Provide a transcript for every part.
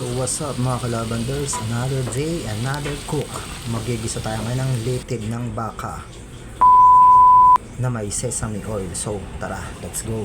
So what's up mga kalabanders? Another day, another cook. Magigisa tayo ngayon ng litid ng baka na may sesame oil. So tara, let's go.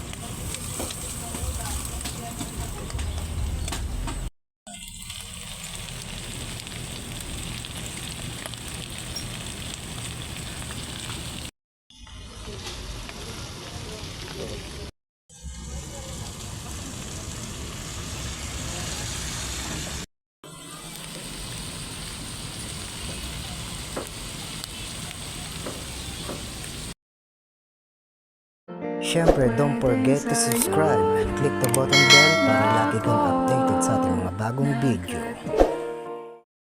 Siyempre, don't forget to subscribe. Click the button bell para lagi kang updated sa ating mga bagong video.